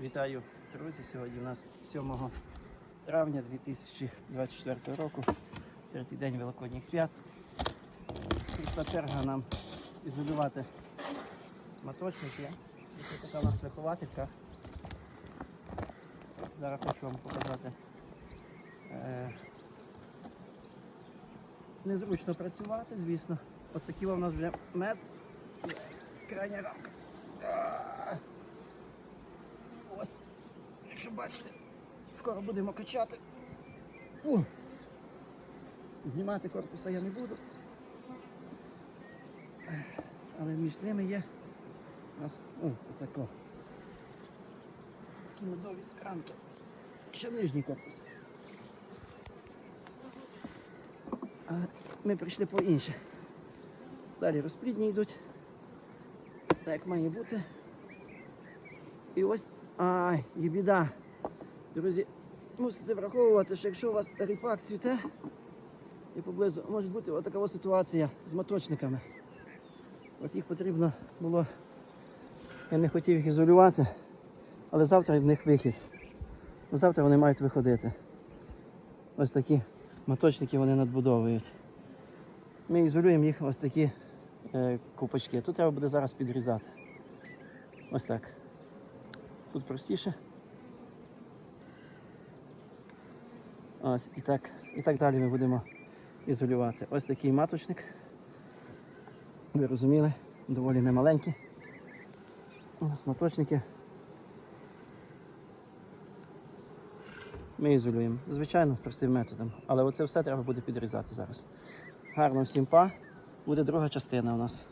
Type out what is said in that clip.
Вітаю, друзі! Сьогодні у нас 7 травня 2024 року, третій день Великодніх свят. Прийшла черга нам ізолювати маточники. Ось така у нас вихователька. Зараз хочу вам показати. Е, Незручно працювати, звісно. Ось такий у нас вже мед. Крайня рамка. А! Ось, якщо бачите, скоро будемо качати. О! Знімати корпуса я не буду. Але між ними є у нас о, отако. Такі медові рамки. Ще нижній корпус. А ми прийшли по інше. Далі розплідні йдуть. Так як має бути. І ось, ай, є біда. Друзі, мусите враховувати, що якщо у вас ріпак цвіте і поблизу, може бути отака ситуація з моточниками. От їх потрібно було, я не хотів їх ізолювати, але завтра в них вихід. Завтра вони мають виходити. Ось такі моточники вони надбудовують. Ми ізолюємо їх ось такі е, купочки. Тут треба буде зараз підрізати. Ось так. Тут простіше. Ось і так, і так далі ми будемо ізолювати. Ось такий маточник. Ви розуміли, доволі немаленький. У нас маточники. Ми ізолюємо. Звичайно, простим методом. Але оце все треба буде підрізати зараз. Гарно всім па. Буде друга частина у нас.